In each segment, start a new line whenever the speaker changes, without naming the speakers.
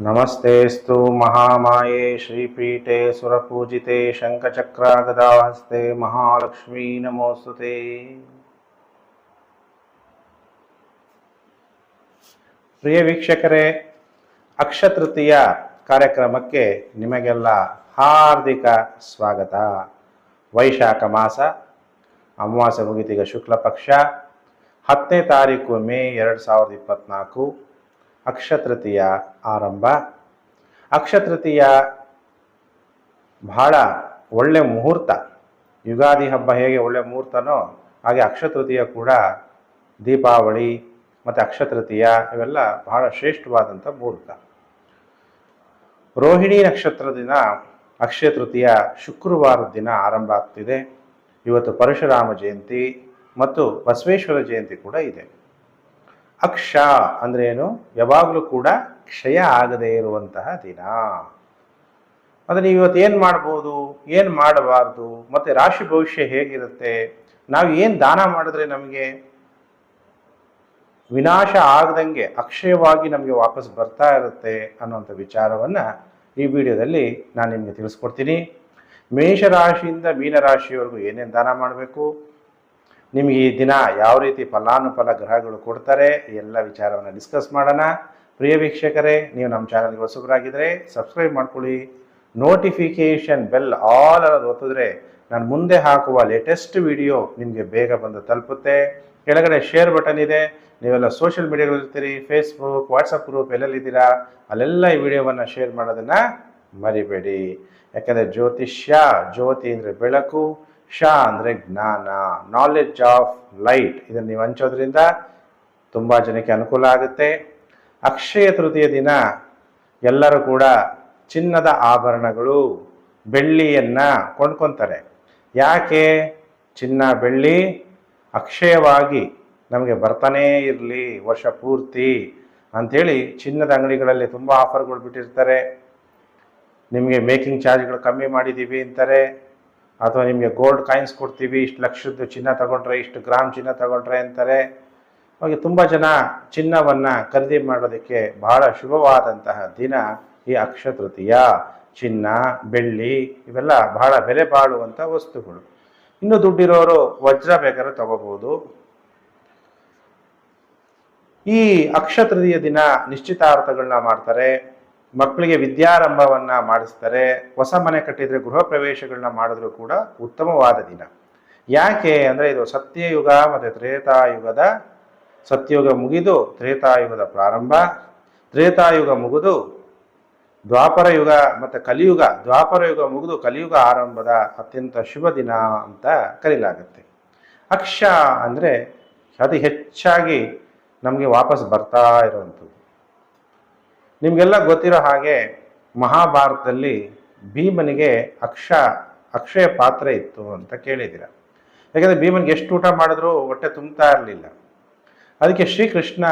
नमस्तेऽस्तु महामाये श्रीपीठे सुरपूजिते शङ्खचक्रागदाहस्ते महालक्ष्मी नमोऽस्तु ते ಪ್ರಿಯ ವೀಕ್ಷಕರೇ ಅಕ್ಷತೃತೀಯ ಕಾರ್ಯಕ್ರಮಕ್ಕೆ ನಿಮಗೆಲ್ಲ ಹಾರ್ದಿಕ ಸ್ವಾಗತ ವೈಶಾಖ ಮಾಸ ಅಮಾವಾಸ್ಯೆ ಮುಗಿತೀಗ ಶುಕ್ಲ ಪಕ್ಷ ಹತ್ತನೇ ತಾರೀಕು ಮೇ ಎರಡು ಸಾವಿರದ ಇಪ್ಪತ್ತ್ನಾಲ್ಕು ಅಕ್ಷತೃತೀಯ ಆರಂಭ. ಅಕ್ಷತೃತೀಯ ಬಹಳ ಒಳ್ಳೆ ಮುಹೂರ್ತ. ಯುಗಾದಿ ಹಬ್ಬ ಹೇಗೆ ಒಳ್ಳೆ ಮುಹೂರ್ತನೋ ಹಾಗೆ ಅಕ್ಷತೃತೀಯ ಕೂಡ ದೀಪಾವಳಿ ಮತ್ತು ಅಕ್ಷತೃತೀಯ ಇವೆಲ್ಲ ಬಹಳ ಶ್ರೇಷ್ಠವಾದಂಥ ಮುಹೂರ್ತ. ರೋಹಿಣಿ ನಕ್ಷತ್ರದ ದಿನ ಅಕ್ಷಯ ತೃತೀಯ ಶುಕ್ರವಾರದ ದಿನ ಆರಂಭ ಆಗ್ತಿದೆ. ಇವತ್ತು ಪರಶುರಾಮ ಜಯಂತಿ ಮತ್ತು ಬಸವೇಶ್ವರ ಜಯಂತಿ ಕೂಡ ಇದೆ. ಅಕ್ಷ ಅಂದ್ರೆ ಏನು? ಯಾವಾಗಲೂ ಕೂಡ ಕ್ಷಯ ಆಗದೇ ಇರುವಂತಹ ದಿನ. ಅಂದರೆ ನೀವು ಇವತ್ತು ಏನು ಮಾಡ್ಬೋದು? ಏನು ಮಾಡಬಾರ್ದು? ಮತ್ತು ರಾಶಿ ಭವಿಷ್ಯ ಹೇಗಿರುತ್ತೆ? ನಾವು ಏನು ದಾನ ಮಾಡಿದ್ರೆ ನಮಗೆ? ವಿನಾಶ ಆಗದಂಗೆ ಅಕ್ಷಯವಾಗಿ ನಮಗೆ ವಾಪಸ್ ಬರ್ತಾ ಇರುತ್ತೆ ಅನ್ನುವಂಥ ವಿಚಾರವನ್ನು ಈ ವಿಡಿಯೋದಲ್ಲಿ ನಾನು ನಿಮಗೆ ತಿಳಿಸ್ಕೊಡ್ತೀನಿ. ಮೇಷರಾಶಿಯಿಂದ ಮೀನರಾಶಿಯವರೆಗೂ ಏನೇನು ದಾನ ಮಾಡಬೇಕು? ನಿಮಗೆ ಈ ದಿನ ಯಾವ ರೀತಿ ಫಲಾನುಫಲ ಗ್ರಹಗಳು ಕೊಡ್ತಾರೆ ಎಲ್ಲ ವಿಚಾರವನ್ನು ಡಿಸ್ಕಸ್ ಮಾಡೋಣ. ಪ್ರಿಯ ವೀಕ್ಷಕರೇ, ನೀವು ನಮ್ಮ ಚಾನಲ್ಗೆ ಹೊಸಬರಾಗಿದ್ದರೆ ಸಬ್ಸ್ಕ್ರೈಬ್ ಮಾಡ್ಕೊಳ್ಳಿ. ನೋಟಿಫಿಕೇಷನ್ ಬೆಲ್ ಆಲ್ ಅನ್ನೋದು ಒತ್ತಿದ್ರೆ ನಾನು ಮುಂದೆ ಹಾಕುವ ಲೇಟೆಸ್ಟ್ ವಿಡಿಯೋ ನಿಮಗೆ ಬೇಗ ಬಂದು ತಲುಪುತ್ತೆ. ಕೆಳಗಡೆ ಶೇರ್ ಬಟನ್ ಇದೆ. ನೀವೆಲ್ಲ ಸೋಷಿಯಲ್ ಮೀಡಿಯಾಗಳಿರ್ತೀರಿ ಫೇಸ್ಬುಕ್ ವಾಟ್ಸಪ್ ಗ್ರೂಪ್ ಎಲ್ಲೆಲ್ಲಿದ್ದೀರಾ ಅಲ್ಲೆಲ್ಲ ಈ ವಿಡಿಯೋವನ್ನು ಶೇರ್ ಮಾಡೋದನ್ನು ಮರಿಬೇಡಿ. ಯಾಕಂದರೆ ಜ್ಯೋತಿಷ್ಯ, ಜ್ಯೋತಿ ಅಂದರೆ ಬೆಳಕು ಶ ಅಂದರೆ ಜ್ಞಾನ ನಾಲೆಡ್ಜ್ ಆಫ್ ಲೈಟ್ ಇದನ್ನು ನೀವು ಹಂಚೋದ್ರಿಂದ ತುಂಬ ಜನಕ್ಕೆ ಅನುಕೂಲ ಆಗುತ್ತೆ. ಅಕ್ಷಯ ತೃತೀಯ ದಿನ ಎಲ್ಲರೂ ಕೂಡ ಚಿನ್ನದ ಆಭರಣಗಳು, ಬೆಳ್ಳಿಯನ್ನು ಕೊಂಡ್ಕೊತಾರೆ. ಯಾಕೆ? ಚಿನ್ನ, ಬೆಳ್ಳಿ ಅಕ್ಷಯವಾಗಿ ನಮಗೆ ಬರ್ತಾನೇ ಇರಲಿ, ವರ್ಷ ಪೂರ್ತಿ ಅಂಥೇಳಿ ಚಿನ್ನದ ಅಂಗಡಿಗಳಲ್ಲಿ ತುಂಬ ಆಫರ್ಗಳು ಬಿಟ್ಟಿರ್ತಾರೆ. ನಿಮಗೆ ಮೇಕಿಂಗ್ ಚಾರ್ಜ್ಗಳು ಕಮ್ಮಿ ಮಾಡಿದ್ದೀವಿ ಅಂತಾರೆ. ಅಥವಾ ನಿಮಗೆ ಗೋಲ್ಡ್ ಕಾಯಿನ್ಸ್ ಕೊಡ್ತೀವಿ, ಇಷ್ಟು ಲಕ್ಷದ ಚಿನ್ನ ತಗೊಂಡ್ರೆ, ಇಷ್ಟು ಗ್ರಾಮ್ ಚಿನ್ನ ತಗೊಂಡ್ರೆ ಅಂತಾರೆ. ಹಾಗೆ ತುಂಬ ಜನ ಚಿನ್ನವನ್ನು ಖರೀದಿ ಮಾಡೋದಕ್ಕೆ ಬಹಳ ಶುಭವಾದಂತಹ ದಿನ ಈ ಅಕ್ಷಯ ತೃತೀಯ ಚಿನ್ನ, ಬೆಳ್ಳಿ ಇವೆಲ್ಲ ಬಹಳ ಬೆಲೆ ಬಾಳುವಂಥ ವಸ್ತುಗಳು. ಇನ್ನು ದುಡ್ಡಿರೋರು ವಜ್ರ ಬೇಕಾದ್ರೆ ತಗೋಬಹುದು. ಈ ಅಕ್ಷತೃತೀಯ ದಿನ ನಿಶ್ಚಿತಾರ್ಥಗಳನ್ನ ಮಾಡ್ತಾರೆ. ಮಕ್ಕಳಿಗೆ ವಿದ್ಯಾರಂಭವನ್ನ ಮಾಡಿಸ್ತಾರೆ, ಹೊಸ ಮನೆ ಕಟ್ಟಿದ್ರೆ ಗೃಹ ಪ್ರವೇಶಗಳನ್ನ ಮಾಡಿದ್ರು ಕೂಡ ಉತ್ತಮವಾದ ದಿನ. ಯಾಕೆ ಅಂದರೆ ಇದು ಸತ್ಯಯುಗ ಮತ್ತು ತ್ರೇತಾಯುಗದ, ಸತ್ಯಯುಗ ಮುಗಿದು ತ್ರೇತಾಯುಗದ ಪ್ರಾರಂಭ, ತ್ರೇತಾಯುಗ ಮುಗಿದು ದ್ವಾಪರ ಯುಗ ಮತ್ತು ಕಲಿಯುಗ, ದ್ವಾಪರ ಯುಗ ಮುಗಿದು ಕಲಿಯುಗ ಆರಂಭದ ಅತ್ಯಂತ ಶುಭ ದಿನ ಅಂತ ಕರೀಲಾಗುತ್ತೆ. ಅಕ್ಷ ಅಂದರೆ ಅತಿ ಹೆಚ್ಚಾಗಿ ನಮಗೆ ವಾಪಸ್ ಬರ್ತಾ ಇರುವಂಥದ್ದು. ನಿಮಗೆಲ್ಲ ಗೊತ್ತಿರೋ ಹಾಗೆ ಮಹಾಭಾರತದಲ್ಲಿ ಭೀಮನಿಗೆ ಅಕ್ಷ, ಅಕ್ಷಯ ಪಾತ್ರ ಇತ್ತು ಅಂತ ಕೇಳಿದ್ದೀರ. ಯಾಕಂದರೆ ಭೀಮನಿಗೆ ಎಷ್ಟು ಊಟ ಮಾಡಿದ್ರೂ ಹೊಟ್ಟೆ ತುಂಬ್ತಾ ಇರಲಿಲ್ಲ. ಅದಕ್ಕೆ ಶ್ರೀಕೃಷ್ಣ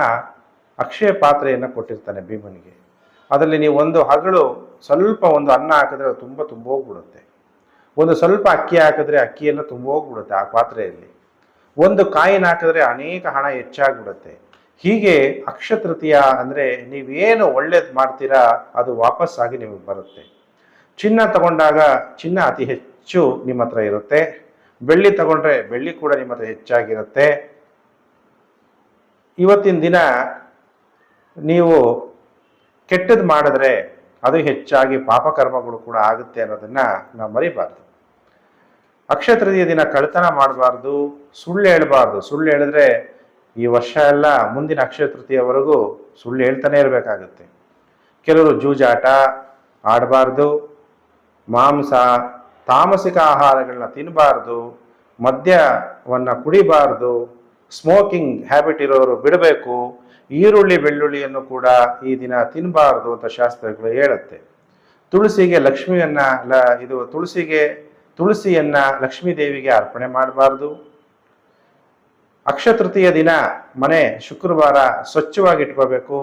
ಅಕ್ಷಯ ಪಾತ್ರೆಯನ್ನು ಕೊಟ್ಟಿರ್ತಾನೆ ಭೀಮನಿಗೆ. ಅದರಲ್ಲಿ ನೀವು ಒಂದು ಹಗಳು ಸ್ವಲ್ಪ ಒಂದು ಅನ್ನ ಹಾಕಿದ್ರೆ ಅದು ತುಂಬ ತುಂಬೋಗ್ಬಿಡುತ್ತೆ. ಒಂದು ಸ್ವಲ್ಪ ಅಕ್ಕಿ ಹಾಕಿದ್ರೆ ಅಕ್ಕಿಯನ್ನು ತುಂಬೋಗ್ಬಿಡುತ್ತೆ ಆ ಪಾತ್ರೆಯಲ್ಲಿ. ಒಂದು ಕಾಯಿನ ಹಾಕಿದ್ರೆ ಅನೇಕ ಹಣ ಹೆಚ್ಚಾಗ್ಬಿಡುತ್ತೆ. ಹೀಗೆ ಅಕ್ಷತೃತೀಯ ಅಂದರೆ ನೀವೇನು ಒಳ್ಳೇದು ಮಾಡ್ತೀರಾ, ಅದು ವಾಪಸ್ಸಾಗಿ ನಿಮಗೆ ಬರುತ್ತೆ. ಚಿನ್ನ ತಗೊಂಡಾಗ ಚಿನ್ನ ಅತಿ ಹೆಚ್ಚು ನಿಮ್ಮ ಹತ್ರ ಇರುತ್ತೆ. ಬೆಳ್ಳಿ ತಗೊಂಡ್ರೆ ಬೆಳ್ಳಿ ಕೂಡ ನಿಮ್ಮ ಹತ್ರ ಹೆಚ್ಚಾಗಿರುತ್ತೆ. ಇವತ್ತಿನ ದಿನ ನೀವು ಕೆಟ್ಟದ್ದು ಮಾಡಿದ್ರೆ ಅದು ಹೆಚ್ಚಾಗಿ ಪಾಪಕರ್ಮಗಳು ಕೂಡ ಆಗುತ್ತೆ ಅನ್ನೋದನ್ನ ನಾವು ಮರಿಬಾರ್ದು. ಅಕ್ಷತೃತೀಯ ದಿನ ಕಳ್ತನ ಮಾಡಬಾರ್ದು, ಸುಳ್ಳು ಹೇಳಬಾರ್ದು. ಸುಳ್ಳು ಹೇಳಿದ್ರೆ ಈ ವರ್ಷ ಎಲ್ಲ ಮುಂದಿನ ಅಕ್ಷಯ ತೃತೀಯವರೆಗೂ ಸುಳ್ಳು ಹೇಳ್ತಾನೆ ಇರಬೇಕಾಗುತ್ತೆ. ಕೆಲವರು ಜೂಜಾಟ ಆಡಬಾರ್ದು, ಮಾಂಸ, ತಾಮಸಿಕ ಆಹಾರಗಳನ್ನ ತಿನ್ನಬಾರ್ದು ಮದ್ಯವನ್ನು ಕುಡಿಬಾರ್ದು, ಸ್ಮೋಕಿಂಗ್ ಹ್ಯಾಬಿಟ್ ಇರೋರು ಬಿಡಬೇಕು, ಈರುಳ್ಳಿ ಬೆಳ್ಳುಳ್ಳಿಯನ್ನು ಕೂಡ ಈ ದಿನ ತಿನ್ನಬಾರ್ದು ಅಂತ ಶಾಸ್ತ್ರಗಳು ಹೇಳುತ್ತೆ. ತುಳಸಿಗೆ ಲಕ್ಷ್ಮಿಯನ್ನ ಇದು ತುಳಸಿಗೆ, ತುಳಸಿಯನ್ನು ಲಕ್ಷ್ಮೀ ದೇವಿಗೆ ಅರ್ಪಣೆ ಮಾಡಬಾರ್ದು. ಅಕ್ಷಯ ತೃತೀಯ ದಿನ ಮನೆ ಶುಕ್ರವಾರ ಸ್ವಚ್ಛವಾಗಿ ಇಟ್ಕೋಬೇಕು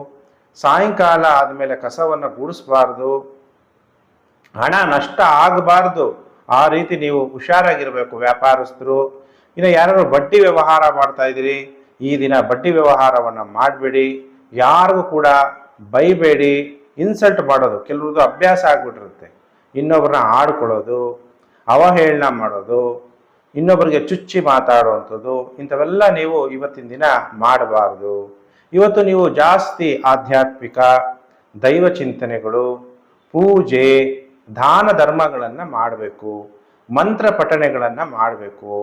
ಸಾಯಂಕಾಲ ಆದಮೇಲೆ ಕಸವನ್ನು ಗೂಡಿಸಬಾರ್ದು. ಹಣ ನಷ್ಟ ಆಗಬಾರ್ದು. ಆ ರೀತಿ ನೀವು ಹುಷಾರಾಗಿರಬೇಕು ವ್ಯಾಪಾರಸ್ಥರು. ಇನ್ನು ಯಾರು ಬಡ್ಡಿ ವ್ಯವಹಾರ ಮಾಡ್ತಾ ಇದ್ದೀರಿ, ಈ ದಿನ ಬಡ್ಡಿ ವ್ಯವಹಾರವನ್ನು ಮಾಡಬೇಡಿ. ಯಾರಿಗೂ ಕೂಡ ಬೈಬೇಡಿ. ಇನ್ಸಲ್ಟ್ ಮಾಡೋದು ಕೆಲವ್ರದ್ದು ಅಭ್ಯಾಸ ಆಗ್ಬಿಟ್ಟಿರುತ್ತೆ. ಇನ್ನೊಬ್ರನ್ನ ಆಡ್ಕೊಳ್ಳೋದು, ಅವಹೇಳನ ಮಾಡೋದು ಇನ್ನೊಬ್ಬರಿಗೆ ಚುಚ್ಚಿ ಮಾತಾಡುವಂಥದ್ದು, ಇಂಥವೆಲ್ಲ ನೀವು ಇವತ್ತಿನ ದಿನ ಮಾಡಬಾರ್ದು. ಇವತ್ತು ನೀವು ಜಾಸ್ತಿ ಆಧ್ಯಾತ್ಮಿಕ ದೈವ ಚಿಂತನೆಗಳು, ಪೂಜೆ, ದಾನ ಧರ್ಮಗಳನ್ನು ಮಾಡಬೇಕು, ಮಂತ್ರ ಪಠಣೆಗಳನ್ನು ಮಾಡಬೇಕು.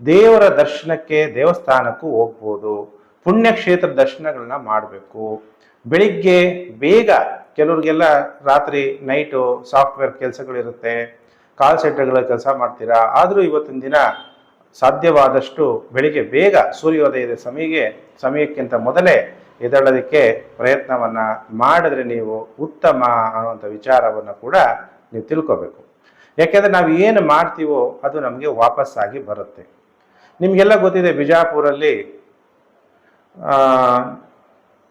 ದೇವರ ದರ್ಶನಕ್ಕೆ ದೇವಸ್ಥಾನಕ್ಕೂ ಹೋಗ್ಬೋದು, ಪುಣ್ಯಕ್ಷೇತ್ರ ದರ್ಶನಗಳನ್ನ ಮಾಡಬೇಕು. ಬೆಳಿಗ್ಗೆ ಬೇಗ ಕೆಲವ್ರಿಗೆಲ್ಲ ರಾತ್ರಿ ನೈಟು ಸಾಫ್ಟ್ವೇರ್ ಕೆಲಸಗಳಿರುತ್ತೆ ಕಾಲ್ ಸೆಂಟರ್ಗಳ ಕೆಲಸ ಮಾಡ್ತೀರಾ? ಆದರೂ ಇವತ್ತಿನ ದಿನ ಸಾಧ್ಯವಾದಷ್ಟು ಬೆಳಿಗ್ಗೆ ಬೇಗ ಸೂರ್ಯೋದಯದ ಸಮಯಕ್ಕೆ, ಸಮಯಕ್ಕಿಂತ ಮೊದಲೇ ಎದಳೋದಕ್ಕೆ ಪ್ರಯತ್ನವನ್ನು ಮಾಡಿದ್ರೆ ನೀವು ಉತ್ತಮ ಅನ್ನುವಂಥ ವಿಚಾರವನ್ನು ಕೂಡ ನೀವು ತಿಳ್ಕೋಬೇಕು. ಯಾಕೆಂದರೆ ನಾವು ಏನು ಮಾಡ್ತೀವೋ ಅದು ನಮಗೆ ವಾಪಸ್ಸಾಗಿ ಬರುತ್ತೆ. ನಿಮಗೆಲ್ಲ ಗೊತ್ತಿದೆ ಬಿಜಾಪುರಲ್ಲಿ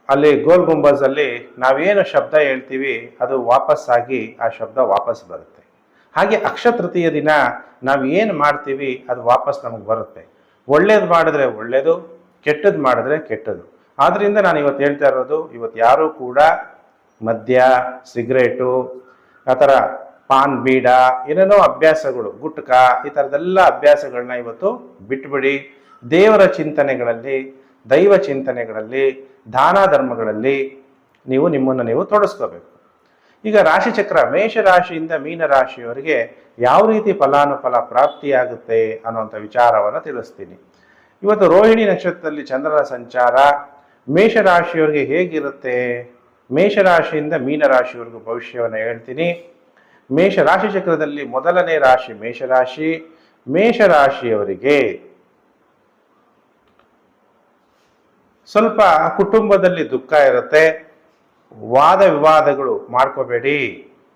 ಅಲ್ಲಿ ಗೋಲ್ ಗುಂಬಜಲ್ಲಿ ನಾವೇನು ಶಬ್ದ ಹೇಳ್ತೀವಿ ಅದು ವಾಪಸ್ಸಾಗಿ ಆ ಶಬ್ದ ವಾಪಸ್ ಬರುತ್ತೆ. ಹಾಗೆ ಅಕ್ಷಯ ತೃತೀಯ ದಿನ ನಾವು ಏನು ಮಾಡ್ತೀವಿ ಅದು ವಾಪಸ್ ನಮಗೆ ಬರುತ್ತೆ. ಒಳ್ಳೇದು ಮಾಡಿದ್ರೆ ಒಳ್ಳೇದು ಕೆಟ್ಟದ್ದು ಮಾಡಿದ್ರೆ ಕೆಟ್ಟದ್ದು ಆದ್ದರಿಂದ ನಾನು ಇವತ್ತು ಹೇಳ್ತಾ ಇರೋದು ಇವತ್ತು ಯಾರೂ ಕೂಡ ಮದ್ಯ, ಸಿಗರೇಟು, ಆ ಥರ ಪಾನ್, ಬೀಡ, ಏನೇನೋ ಅಭ್ಯಾಸಗಳು, ಗುಟ್ಕ, ಈ ಥರದ್ದೆಲ್ಲ ಅಭ್ಯಾಸಗಳನ್ನ ಇವತ್ತು ಬಿಟ್ಬಿಡಿ. ದೇವರ ಚಿಂತನೆಗಳಲ್ಲಿ, ದೈವ ಚಿಂತನೆಗಳಲ್ಲಿ, ದಾನ ಧರ್ಮಗಳಲ್ಲಿ ನೀವು ನಿಮ್ಮನ್ನು ನೀವು ತೊಡಸ್ಕೋಬೇಕು. ಈಗ ರಾಶಿಚಕ್ರ ಮೇಷ ರಾಶಿಯಿಂದ ಮೀನ ರಾಶಿಯವರಿಗೆ ಯಾವ ರೀತಿ ಫಲಾನುಫಲ ಪ್ರಾಪ್ತಿಯಾಗುತ್ತೆ ಅನ್ನುವಂಥ ವಿಚಾರವನ್ನು ತಿಳಿಸ್ತೀನಿ. ಇವತ್ತು ರೋಹಿಣಿ ನಕ್ಷತ್ರದಲ್ಲಿ ಚಂದ್ರನ ಸಂಚಾರ, ಮೇಷರಾಶಿಯವರಿಗೆ ಹೇಗಿರುತ್ತೆ? ಮೇಷರಾಶಿಯಿಂದ ಮೀನ ರಾಶಿಯವರೆಗೂ ಭವಿಷ್ಯವನ್ನು ಹೇಳ್ತೀನಿ. ಮೇಷ ರಾಶಿ ಚಕ್ರದಲ್ಲಿ ಮೊದಲನೇ ರಾಶಿ ಮೇಷರಾಶಿ. ಮೇಷರಾಶಿಯವರಿಗೆ ಸ್ವಲ್ಪ ಕುಟುಂಬದಲ್ಲಿ ದುಃಖ ಇರುತ್ತೆ. ವಾದ ವಿವಾದಗಳು ಮಾಡ್ಕೋಬೇಡಿ.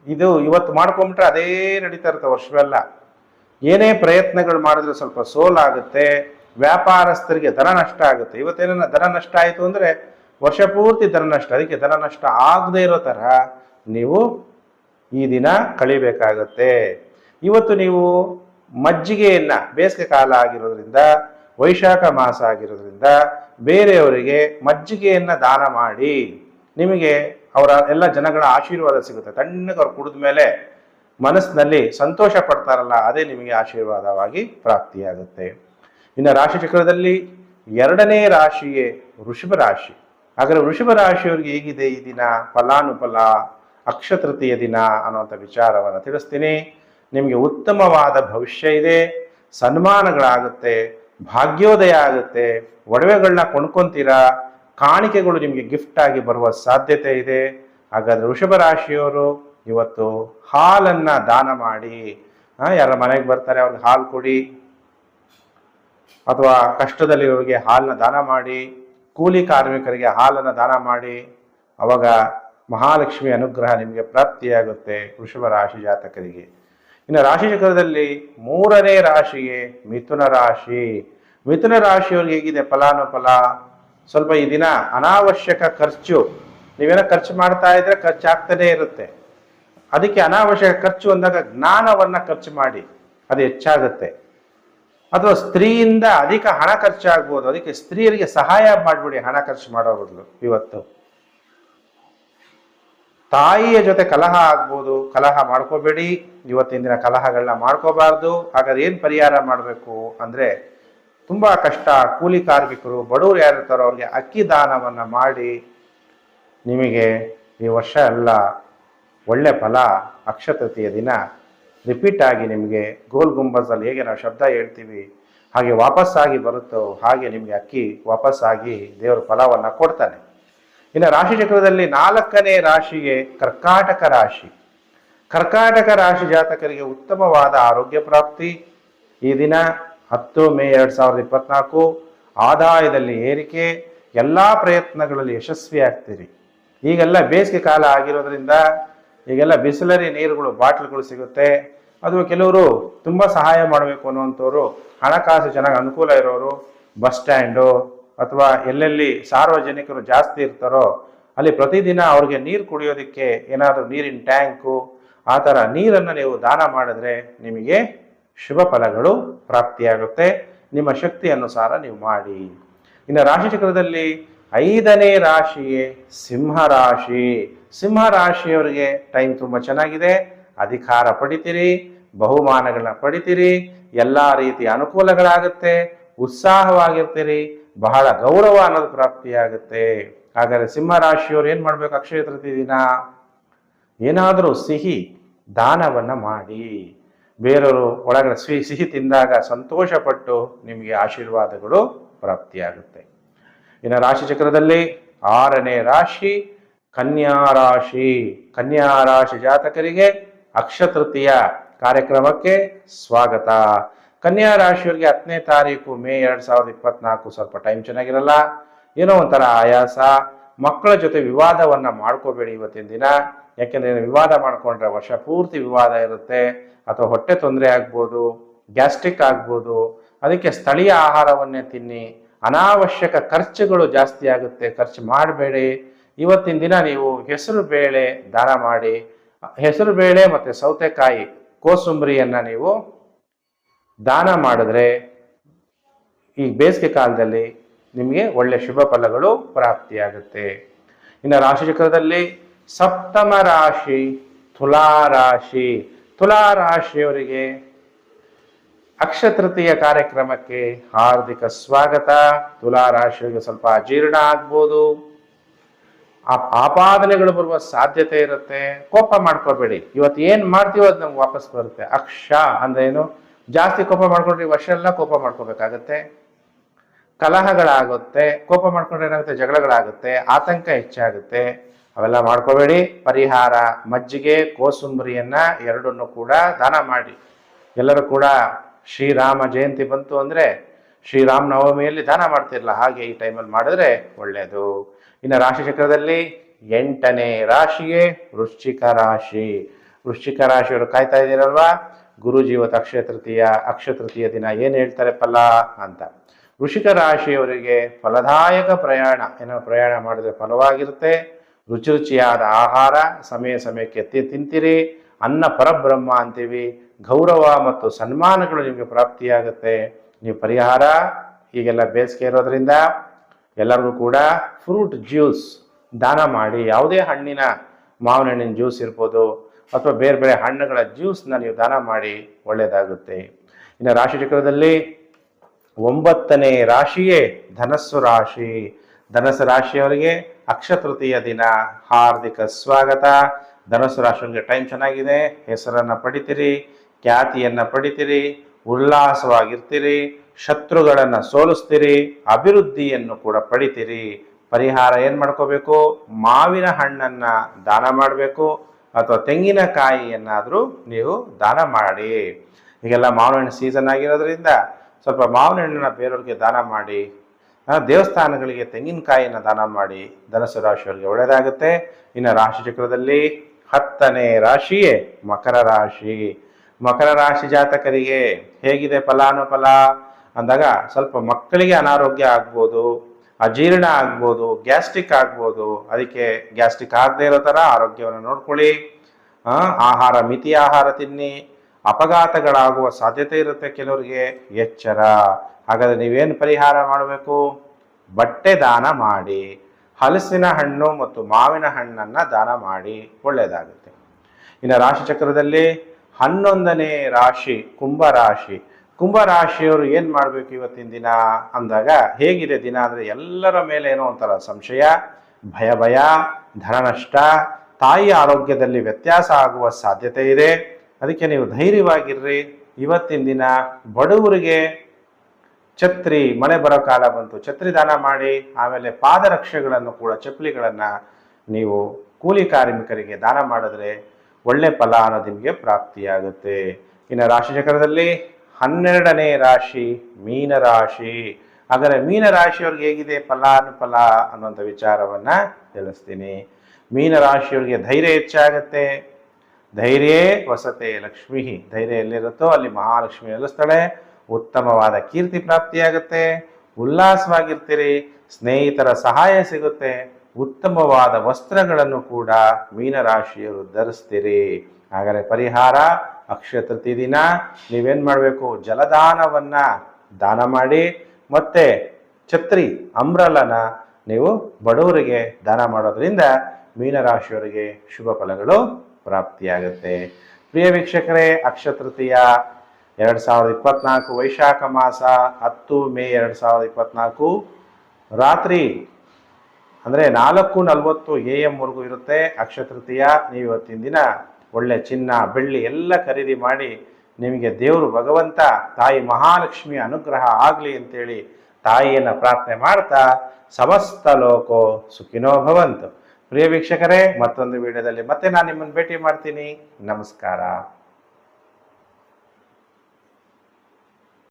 ಇದು ಇವತ್ತು ಮಾಡ್ಕೊಂಬಿಟ್ರೆ ಅದೇ ನಡೀತಾ ಇರುತ್ತೆ ವರ್ಷವೆಲ್ಲ. ಏನೇ ಪ್ರಯತ್ನಗಳು ಮಾಡಿದ್ರೆ ಸ್ವಲ್ಪ ಸೋಲಾಗುತ್ತೆ, ವ್ಯಾಪಾರಸ್ಥರಿಗೆ ಧನ ನಷ್ಟ ಆಗುತ್ತೆ. ಇವತ್ತೇನ ಧನ ನಷ್ಟ ಆಯಿತು ಅಂದರೆ ವರ್ಷ ಪೂರ್ತಿ ಧನ ನಷ್ಟ, ಅದಕ್ಕೆ ಧನ ನಷ್ಟ ಆಗದೇ ಇರೋ ಥರ ನೀವು ಈ ದಿನ ಕಳಿಬೇಕಾಗತ್ತೆ. ಇವತ್ತು ನೀವು ಮಜ್ಜಿಗೆಯನ್ನು ಬೇಸಿಗೆ ಕಾಲ ಆಗಿರೋದ್ರಿಂದ, ವೈಶಾಖ ಮಾಸ ಆಗಿರೋದ್ರಿಂದ ಬೇರೆಯವರಿಗೆ ಮಜ್ಜಿಗೆಯನ್ನು ದಾನ ಮಾಡಿ. ನಿಮಗೆ ಅವರ ಎಲ್ಲ ಜನಗಳ ಆಶೀರ್ವಾದ ಸಿಗುತ್ತೆ. ತಣ್ಣಗೆ ಅವ್ರು ಕುಡಿದ ಮೇಲೆ ಮನಸ್ಸಿನಲ್ಲಿ ಸಂತೋಷ ಪಡ್ತಾರಲ್ಲ, ಅದೇ ನಿಮಗೆ ಆಶೀರ್ವಾದವಾಗಿ ಪ್ರಾಪ್ತಿಯಾಗುತ್ತೆ. ಇನ್ನು ರಾಶಿ ಚಕ್ರದಲ್ಲಿ ಎರಡನೇ ರಾಶಿಯೇ ವೃಷಭ ರಾಶಿ. ಹಾಗಾದ್ರೆ ವೃಷಭ ರಾಶಿಯವರಿಗೆ ಹೇಗಿದೆ ಈ ದಿನ? ಫಲಾನುಫಲ, ಅಕ್ಷತೃತೀಯ ದಿನ ಅನ್ನುವಂಥ ವಿಚಾರವನ್ನು ತಿಳಿಸ್ತೀನಿ. ನಿಮಗೆ ಉತ್ತಮವಾದ ಭವಿಷ್ಯ ಇದೆ, ಸನ್ಮಾನಗಳಾಗುತ್ತೆ, ಭಾಗ್ಯೋದಯ ಆಗುತ್ತೆ, ಒಡವೆಗಳನ್ನ ಕೊಂಡ್ಕೊಂತೀರಾ? ಕಾಣಿಕೆಗಳು ನಿಮಗೆ ಗಿಫ್ಟ್ ಆಗಿ ಬರುವ ಸಾಧ್ಯತೆ ಇದೆ. ಹಾಗಾದ್ರೆ ವೃಷಭ ರಾಶಿಯವರು ಇವತ್ತು ಹಾಲನ್ನ ದಾನ ಮಾಡಿ ಯಾರ ಮನೆಗೆ ಬರ್ತಾರೆ, ಅವ್ರಿಗೆ ಹಾಲು ಕೊಡಿ. ಅಥವಾ ಕಷ್ಟದಲ್ಲಿರೋರಿಗೆ ಹಾಲನ್ನ ದಾನ ಮಾಡಿ, ಕೂಲಿ ಕಾರ್ಮಿಕರಿಗೆ ಹಾಲನ್ನು ದಾನ ಮಾಡಿ, ಅವಾಗ ಮಹಾಲಕ್ಷ್ಮಿ ಅನುಗ್ರಹ ನಿಮಗೆ ಪ್ರಾಪ್ತಿಯಾಗುತ್ತೆ ವೃಷಭ ರಾಶಿ ಜಾತಕರಿಗೆ. ಇನ್ನು ರಾಶಿ ಚಕ್ರದಲ್ಲಿ ಮೂರನೇ ರಾಶಿಯೇ ಮಿಥುನ ರಾಶಿ. ಮಿಥುನ ರಾಶಿಯವ್ರಿಗೆ ಹೇಗಿದೆ ಫಲಾನುಫಲ? ಸ್ವಲ್ಪ ಈ ದಿನ ಅನಾವಶ್ಯಕ ಖರ್ಚು, ನೀವೇನೋ ಖರ್ಚು ಮಾಡ್ತಾ ಇದ್ರೆ ಖರ್ಚು ಆಗ್ತಾನೇ ಇರುತ್ತೆ. ಅದಕ್ಕೆ ಅನಾವಶ್ಯಕ ಖರ್ಚು ಅಂದಾಗ ಜ್ಞಾನವನ್ನ ಖರ್ಚು ಮಾಡಿ, ಅದು ಹೆಚ್ಚಾಗುತ್ತೆ. ಅಥವಾ ಸ್ತ್ರೀಯಿಂದ ಅಧಿಕ ಹಣ ಖರ್ಚಾಗ್ಬೋದು ಅದಕ್ಕೆ ಸ್ತ್ರೀಯರಿಗೆ ಸಹಾಯ ಮಾಡಿಬಿಡಿ ಹಣ ಖರ್ಚು ಮಾಡೋ ಬದಲು ಇವತ್ತು. ತಾಯಿಯ ಜೊತೆ ಕಲಹ ಆಗ್ಬೋದು, ಕಲಹ ಮಾಡ್ಕೋಬೇಡಿ, ಇವತ್ತಿನ ದಿನ ಕಲಹಗಳನ್ನ ಮಾಡ್ಕೋಬಾರ್ದು, ಹಾಗಾದ್ರೆ ಏನು ಪರಿಹಾರ ಮಾಡಬೇಕು ಅಂದರೆ ತುಂಬ ಕಷ್ಟ. ಕೂಲಿ ಕಾರ್ಮಿಕರು, ಬಡವರು ಯಾರು ಇರ್ತಾರೋ ಅವ್ರಿಗೆ ಅಕ್ಕಿ ದಾನವನ್ನು ಮಾಡಿ ನಿಮಗೆ ಈ ವರ್ಷ ಎಲ್ಲ ಒಳ್ಳೆ ಫಲ ಅಕ್ಷತೃತೀಯ ದಿನ ರಿಪೀಟ್ ಆಗಿ ನಿಮಗೆ ಗೋಲ್ ಗುಂಬಜಲ್ಲಿ ಹೇಗೆ ನಾವು ಶಬ್ದ ಹೇಳ್ತೀವಿ, ಹಾಗೆ ವಾಪಸ್ಸಾಗಿ ಬರುತ್ತೋ ಹಾಗೆ ನಿಮಗೆ ಅಕ್ಕಿ ವಾಪಸ್ಸಾಗಿ ದೇವರು ಫಲವನ್ನು ಕೊಡ್ತಾನೆ. ಇನ್ನು ರಾಶಿ ಚಕ್ರದಲ್ಲಿ ನಾಲ್ಕನೇ ರಾಶಿಗೆ ಕರ್ಕಾಟಕ ರಾಶಿ. ಕರ್ಕಾಟಕ ರಾಶಿ ಜಾತಕರಿಗೆ ಉತ್ತಮವಾದ ಆರೋಗ್ಯ ಪ್ರಾಪ್ತಿ. ಈ ದಿನ ಹತ್ತು ಮೇ ಎರಡು ಸಾವಿರದ ಇಪ್ಪತ್ನಾಲ್ಕು ಆದಾಯದಲ್ಲಿ ಏರಿಕೆ, ಎಲ್ಲ ಪ್ರಯತ್ನಗಳಲ್ಲಿ ಯಶಸ್ವಿ ಆಗ್ತೀರಿ ಈಗೆಲ್ಲ ಬೇಸಿಗೆ ಕಾಲ ಆಗಿರೋದ್ರಿಂದ ಈಗೆಲ್ಲ ಬಿಸಿಲರಿ ನೀರುಗಳು, ಬಾಟ್ಲ್ಗಳು ಸಿಗುತ್ತೆ. ಅದು ಕೆಲವರು ತುಂಬ ಸಹಾಯ ಮಾಡಬೇಕು ಅನ್ನುವಂಥವ್ರು, ಹಣಕಾಸು ಚೆನ್ನಾಗಿ ಅನುಕೂಲ ಇರೋರು, ಬಸ್ ಸ್ಟ್ಯಾಂಡು ಅಥವಾ ಎಲ್ಲೆಲ್ಲಿ ಸಾರ್ವಜನಿಕರು ಜಾಸ್ತಿ ಇರ್ತಾರೋ, ಅಲ್ಲಿ ಪ್ರತಿದಿನ ಅವ್ರಿಗೆ ನೀರು ಕುಡಿಯೋದಕ್ಕೆ ಏನಾದರೂ ನೀರಿನ ಟ್ಯಾಂಕು, ಆ ಥರ ನೀರನ್ನು ನೀವು ದಾನ ಮಾಡಿದ್ರೆ ನಿಮಗೆ ಶುಭ ಫಲಗಳು ಪ್ರಾಪ್ತಿಯಾಗುತ್ತೆ. ನಿಮ್ಮ ಶಕ್ತಿ ಅನುಸಾರ ನೀವು ಮಾಡಿ. ಇನ್ನು ರಾಶಿ ಚಕ್ರದಲ್ಲಿ ಐದನೇ ರಾಶಿಯೇ ಸಿಂಹ ರಾಶಿ. ಸಿಂಹ ರಾಶಿಯವರಿಗೆ ಟೈಮ್ ತುಂಬ ಚೆನ್ನಾಗಿದೆ. ಅಧಿಕಾರ ಪಡಿತೀರಿ, ಬಹುಮಾನಗಳನ್ನ ಪಡಿತೀರಿ, ಎಲ್ಲ ರೀತಿಯ ಅನುಕೂಲಗಳಾಗುತ್ತೆ. ಉತ್ಸಾಹವಾಗಿರ್ತೀರಿ, ಬಹಳ ಗೌರವ ಅನ್ನೋದು ಪ್ರಾಪ್ತಿಯಾಗುತ್ತೆ. ಹಾಗಾದ್ರೆ ಸಿಂಹ ರಾಶಿಯವರು ಏನು ಮಾಡಬೇಕು ಅಕ್ಷಯ ತೃತೀಯ ದಿನ? ಏನಾದರೂ ಸಿಹಿ ದಾನವನ್ನ ಮಾಡಿ. ಬೇರೆಯವರು ಒಳಗಡೆ ಸಿಹಿ ಸಿಹಿ ತಿಂದಾಗ ಸಂತೋಷಪಟ್ಟು ನಿಮಗೆ ಆಶೀರ್ವಾದಗಳು ಪ್ರಾಪ್ತಿಯಾಗುತ್ತೆ. ಇನ್ನು ರಾಶಿ ಚಕ್ರದಲ್ಲಿ ಆರನೇ ರಾಶಿ, ಕನ್ಯಾ ರಾಶಿ. ಕನ್ಯಾ ರಾಶಿ ಜಾತಕರಿಗೆ ಅಕ್ಷತೃತೀಯ ಕಾರ್ಯಕ್ರಮಕ್ಕೆ ಸ್ವಾಗತ. ಕನ್ಯಾ ರಾಶಿಯವರಿಗೆ ಹತ್ತನೇ ತಾರೀಕು, ಮೇ ಎರಡ್ ಸಾವಿರದ ಇಪ್ಪತ್ನಾಲ್ಕು ಸ್ವಲ್ಪ ಟೈಮ್ ಚೆನ್ನಾಗಿರಲ್ಲ. ಏನೋ ಒಂಥರ ಆಯಾಸ. ಮಕ್ಕಳ ಜೊತೆ ವಿವಾದವನ್ನ ಮಾಡ್ಕೋಬೇಡಿ ಇವತ್ತಿನ ದಿನ. ಯಾಕೆಂದ್ರೆ ವಿವಾದ ಮಾಡ್ಕೊಂಡ್ರೆ ವರ್ಷ ಪೂರ್ತಿ ವಿವಾದ ಇರುತ್ತೆ. ಅಥವಾ ಹೊಟ್ಟೆ ತೊಂದರೆ ಆಗ್ಬೋದು, ಗ್ಯಾಸ್ಟ್ರಿಕ್ ಆಗ್ಬೋದು, ಅದಕ್ಕೆ ಸ್ಥಳೀಯ ಆಹಾರವನ್ನೇ ತಿನ್ನಿ. ಅನಾವಶ್ಯಕ ಖರ್ಚುಗಳು ಜಾಸ್ತಿ ಆಗುತ್ತೆ. ಖರ್ಚು ಮಾಡಬೇಡಿ. ಇವತ್ತಿನ ದಿನ ನೀವು ಹೆಸರು ಬೇಳೆ ದಾನ ಮಾಡಿ. ಹೆಸರು ಬೇಳೆ ಮತ್ತು ಸೌತೆಕಾಯಿ ಕೋಸುಂಬರಿಯನ್ನ ನೀವು ದಾನ ಮಾಡಿದ್ರೆ ಈ ಬೇಸಿಗೆ ಕಾಲದಲ್ಲಿ ನಿಮಗೆ ಒಳ್ಳೆ ಶುಭ ಫಲಗಳು ಪ್ರಾಪ್ತಿಯಾಗುತ್ತೆ. ಇನ್ನು ರಾಶಿಚಕ್ರದಲ್ಲಿ ಸಪ್ತಮ ರಾಶಿ, ತುಲಾ ರಾಶಿ. ತುಲಾ ರಾಶಿಯವರಿಗೆ ಅಕ್ಷತೃತೀಯ ಕಾರ್ಯಕ್ರಮಕ್ಕೆ ಹಾರ್ದಿಕ ಸ್ವಾಗತ. ತುಲಾ ರಾಶಿಯವರಿಗೆ ಸ್ವಲ್ಪ ಅಜೀರ್ಣ ಆಗ್ಬೋದು. ಆ ಆಪಾದನೆಗಳು ಬರುವ ಸಾಧ್ಯತೆ ಇರುತ್ತೆ. ಕೋಪ ಮಾಡ್ಕೋಬೇಡಿ. ಇವತ್ತು ಏನ್ ಮಾಡ್ತೀವೋ ಅದು ನಮ್ಗೆ ವಾಪಸ್ ಬರುತ್ತೆ. ಅಕ್ಷ ಅಂದ್ರೆ ಏನು? ಜಾಸ್ತಿ ಕೋಪ ಮಾಡ್ಕೊಂಡ್ರೆ ವರ್ಷ ಎಲ್ಲ ಕೋಪ ಮಾಡ್ಕೋಬೇಕಾಗತ್ತೆ. ಕಲಹಗಳಾಗುತ್ತೆ, ಕೋಪ ಮಾಡ್ಕೊಂಡ್ರೆ ಏನಾಗುತ್ತೆ? ಜಗಳಗಳಾಗುತ್ತೆ, ಆತಂಕ ಹೆಚ್ಚಾಗುತ್ತೆ. ಅವೆಲ್ಲ ಮಾಡ್ಕೋಬೇಡಿ. ಪರಿಹಾರ, ಮಜ್ಜಿಗೆ, ಕೋಸುಂಬರಿಯನ್ನ ಎರಡನ್ನು ಕೂಡ ದಾನ ಮಾಡಿ. ಎಲ್ಲರೂ ಕೂಡ ಶ್ರೀರಾಮ ಜಯಂತಿ ಬಂತು ಅಂದ್ರೆ ಶ್ರೀರಾಮ ನವಮಿಯಲ್ಲಿ ದಾನ ಮಾಡ್ತಿರಲ್ಲ ಹಾಗೆ ಈ ಟೈಮಲ್ಲಿ ಮಾಡಿದ್ರೆ ಒಳ್ಳೆಯದು ಇನ್ನು ರಾಶಿ ಚಕ್ರದಲ್ಲಿ ಎಂಟನೇ ರಾಶಿಯೇ ವೃಶ್ಚಿಕ ರಾಶಿ. ವೃಶ್ಚಿಕ ರಾಶಿಯವರು ಕಾಯ್ತಾ ಇದ್ದೀರಲ್ವಾ? ಗುರುಜೀವತ ಅಕ್ಷಯ ತೃತೀಯ ಅಕ್ಷಯ ದಿನ ಏನು ಹೇಳ್ತಾರೆ ಪಲ್ಲ ಅಂತ. ವೃಷಿಕ ರಾಶಿಯವರಿಗೆ ಫಲದಾಯಕ ಪ್ರಯಾಣ ಏನೋ ಪ್ರಯಾಣ ಮಾಡಿದ್ರೆ ಫಲವಾಗಿರುತ್ತೆ. ರುಚಿ ರುಚಿಯಾದ ಆಹಾರ, ಸಮಯ ಸಮಯಕ್ಕೆ ತಿಂತೀರಿ. ಅನ್ನ ಪರಬ್ರಹ್ಮ ಅಂತೀವಿ. ಗೌರವ ಮತ್ತು ಸನ್ಮಾನಗಳು ನಿಮಗೆ ಪ್ರಾಪ್ತಿಯಾಗುತ್ತೆ. ನೀವು ಪರಿಹಾರ, ಈಗೆಲ್ಲ ಬೇಸಿಗೆ ಇರೋದ್ರಿಂದ ಎಲ್ಲರಿಗೂ ಕೂಡ ಫ್ರೂಟ್ ಜ್ಯೂಸ್ ದಾನ ಮಾಡಿ, ಯಾವುದೇ ಹಣ್ಣಿನ ಮಾವಿನ ಹಣ್ಣಿನ ಜ್ಯೂಸ್ ಇರ್ಬೋದು ಅಥವಾ ಬೇರೆ ಬೇರೆ ಹಣ್ಣುಗಳ ಜ್ಯೂಸ್ನ ನೀವು ದಾನ ಮಾಡಿ ಒಳ್ಳೆಯದಾಗುತ್ತೆ. ಇನ್ನು ರಾಶಿ ಚಕ್ರದಲ್ಲಿ ಒಂಬತ್ತನೇ ರಾಶಿಯೇ ಧನಸ್ಸು ರಾಶಿ. ಧನಸ್ಸು ರಾಶಿಯವರಿಗೆ ಅಕ್ಷತೃತೀಯ ದಿನ. ಹಾರ್ದಿಕ ಸ್ವಾಗತ. ಧನಸ್ಸು ರಾಶಿಯವರಿಗೆ ಟೈಮ್ ಚೆನ್ನಾಗಿದೆ. ಹೆಸರನ್ನು ಪಡಿತೀರಿ, ಖ್ಯಾತಿಯನ್ನು ಪಡಿತೀರಿ, ಉಲ್ಲಾಸವಾಗಿರ್ತೀರಿ, ಶತ್ರುಗಳನ್ನು ಸೋಲಿಸ್ತೀರಿ, ಅಭಿವೃದ್ಧಿಯನ್ನು ಕೂಡ ಪಡಿತೀರಿ. ಪರಿಹಾರ ಏನು ಮಾಡ್ಕೋಬೇಕು? ಮಾವಿನ ಹಣ್ಣನ್ನ ದಾನ ಮಾಡಬೇಕು. ಅಥವಾ ತೆಂಗಿನಕಾಯಿಯನ್ನಾದರೂ ನೀವು ದಾನ ಮಾಡಿ. ಈಗೆಲ್ಲ ಮಾವಿನ ಸೀಸನ್ ಆಗಿರೋದ್ರಿಂದ ಸ್ವಲ್ಪ ಮಾವಿನ ಹಣ್ಣನ್ನು ಬೇರೆಯವ್ರಿಗೆ ದಾನ ಮಾಡಿ ದೇವಸ್ಥಾನಗಳಿಗೆ ತೆಂಗಿನಕಾಯಿಯನ್ನು ದಾನ ಮಾಡಿ ಧನಸ್ಸು ರಾಶಿಯವರಿಗೆ ಒಳ್ಳೆಯದಾಗುತ್ತೆ. ಇನ್ನು ರಾಶಿ ಚಕ್ರದಲ್ಲಿ ಹತ್ತನೇ ರಾಶಿಯೇ ಮಕರ ರಾಶಿ. ಮಕರ ರಾಶಿ ಜಾತಕರಿಗೆ ಹೇಗಿದೆ ಫಲಾನುಫಲ? ಅಂದಾಗ ಸ್ವಲ್ಪ ಮಕ್ಕಳಿಗೆ ಅನಾರೋಗ್ಯ ಆಗ್ಬೋದು, ಅಜೀರ್ಣ ಆಗ್ಬೋದು, ಗ್ಯಾಸ್ಟ್ರಿಕ್ ಆಗ್ಬೋದು. ಅದಕ್ಕೆ ಗ್ಯಾಸ್ಟ್ರಿಕ್ ಆಗದೆ ಇರೋ ಥರ ಆರೋಗ್ಯವನ್ನು ನೋಡ್ಕೊಳ್ಳಿ. ಆಹಾರ ಮಿತಿ ಆಹಾರ ತಿನ್ನಿ. ಅಪಘಾತಗಳಾಗುವ ಸಾಧ್ಯತೆ ಇರುತ್ತೆ ಕೆಲವರಿಗೆ. ಎಚ್ಚರ. ಹಾಗಾದರೆ ನೀವೇನು ಪರಿಹಾರ ಮಾಡಬೇಕು? ಬಟ್ಟೆ ದಾನ ಮಾಡಿ, ಹಲಸಿನ ಹಣ್ಣು ಮತ್ತು ಮಾವಿನ ಹಣ್ಣನ್ನು ದಾನ ಮಾಡಿ, ಒಳ್ಳೆಯದಾಗುತ್ತೆ. ಇನ್ನು ರಾಶಿ ಚಕ್ರದಲ್ಲಿ ಹನ್ನೊಂದನೇ ರಾಶಿ, ಕುಂಭ ರಾಶಿ. ಕುಂಭ ರಾಶಿಯವರು ಏನು ಮಾಡಬೇಕು ಇವತ್ತಿನ ದಿನ? ಅಂದಾಗ ಹೇಗಿದೆ ದಿನ ಅಂದರೆ ಎಲ್ಲರ ಮೇಲೆ ಏನೋ ಒಂಥರ ಸಂಶಯ ಭಯ ಭಯ ಧನ ನಷ್ಟ ತಾಯಿ ಆರೋಗ್ಯದಲ್ಲಿ ವ್ಯತ್ಯಾಸ ಆಗುವ ಸಾಧ್ಯತೆ ಇದೆ. ಅದಕ್ಕೆ ನೀವು ಧೈರ್ಯವಾಗಿರ್ರಿ. ಇವತ್ತಿನ ದಿನ ಬಡವರಿಗೆ ಛತ್ರಿ, ಮಳೆ ಬರೋ ಕಾಲ ಬಂತು. ಛತ್ರಿ ದಾನ ಮಾಡಿ, ಆಮೇಲೆ ಪಾದರಕ್ಷೆಗಳನ್ನು ಕೂಡ, ಚಪ್ಪಲಿಗಳನ್ನು ನೀವು ಕೂಲಿ ಕಾರ್ಮಿಕರಿಗೆ ದಾನ ಮಾಡಿದ್ರೆ ಒಳ್ಳೆ ಫಲ ಅನ್ನೋದು ನಿಮಗೆ ಪ್ರಾಪ್ತಿಯಾಗುತ್ತೆ. ಇನ್ನು ರಾಶಿ ಚಕ್ರದಲ್ಲಿ ಹನ್ನೆರಡನೇ ರಾಶಿ, ಮೀನ ರಾಶಿ. ಹಾಗಾದ್ರೆ ಮೀನ ರಾಶಿಯವ್ರಿಗೆ ಹೇಗಿದೆ ಫಲಾನುಫಲ ಅನ್ನುವಂಥ ವಿಚಾರವನ್ನ ತಿಳಿಸ್ತೀನಿ. ಮೀನ ರಾಶಿಯವ್ರಿಗೆ ಧೈರ್ಯ ಹೆಚ್ಚಾಗತ್ತೆ. ಧೈರ್ಯೇ ವಸತೆ ಲಕ್ಷ್ಮೀ ಧೈರ್ಯ ಎಲ್ಲಿರುತ್ತೋ ಅಲ್ಲಿ ಮಹಾಲಕ್ಷ್ಮಿ ನೆಲೆಸ್ತಾಳೆ. ಉತ್ತಮವಾದ ಕೀರ್ತಿ ಪ್ರಾಪ್ತಿಯಾಗುತ್ತೆ. ಉಲ್ಲಾಸವಾಗಿರ್ತೀರಿ. ಸ್ನೇಹಿತರ ಸಹಾಯ ಸಿಗುತ್ತೆ. ಉತ್ತಮವಾದ ವಸ್ತ್ರಗಳನ್ನು ಕೂಡ ಮೀನರಾಶಿಯರು ಧರಿಸ್ತೀರಿ. ಹಾಗಾದರೆ ಪರಿಹಾರ, ಅಕ್ಷಯ ತೃತೀಯ ದಿನ. ನೀವೇನು ಮಾಡಬೇಕು? ಜಲದಾನವನ್ನ ದಾನ ಮಾಡಿ, ಮತ್ತೆ ಛತ್ರಿ ಅಮ್ರಲನ ನೀವು ಬಡವರಿಗೆ ದಾನ ಮಾಡೋದ್ರಿಂದ ಮೀನರಾಶಿಯವರಿಗೆ ಶುಭ ಫಲಗಳು. ಪ್ರಾಪ್ತಿಯಾಗುತ್ತೆ. ಪ್ರಿಯ ವೀಕ್ಷಕರೇ ಅಕ್ಷತೃತೀಯ ಎರಡು ಸಾವಿರದ ಇಪ್ಪತ್ನಾಲ್ಕು ವೈಶಾಖ ಮಾಸ ಹತ್ತು ಮೇ ಎರಡು ಸಾವಿರದ ಇಪ್ಪತ್ನಾಲ್ಕು ರಾತ್ರಿ ಅಂದರೆ ನಾಲ್ಕು ನಲವತ್ತು ಎ ಎಮ್ವರೆಗೂ ಇರುತ್ತೆ ಅಕ್ಷತೃತೀಯ ನೀವು ಇವತ್ತಿನ ದಿನ ಒಳ್ಳೆ ಚಿನ್ನ, ಬೆಳ್ಳಿ ಎಲ್ಲ ಖರೀದಿ ಮಾಡಿ ನಿಮಗೆ ದೇವರು ಭಗವಂತ, ತಾಯಿ ಮಹಾಲಕ್ಷ್ಮಿಯ ಅನುಗ್ರಹ ಆಗಲಿ ಅಂತೇಳಿ ತಾಯಿಯನ್ನು ಪ್ರಾರ್ಥನೆ ಮಾಡ್ತಾ ಸಮಸ್ತ ಲೋಕೋ ಸುಖಿನೋ ಭವಂತು. ಪ್ರಿಯ ವೀಕ್ಷಕರೇ ಮತ್ತೊಂದು ವಿಡಿಯೋದಲ್ಲಿ ಮತ್ತೆ ನಾನು ನಿಮ್ಮನ್ನು ಭೇಟಿ ಮಾಡ್ತೀನಿ. ನಮಸ್ಕಾರ.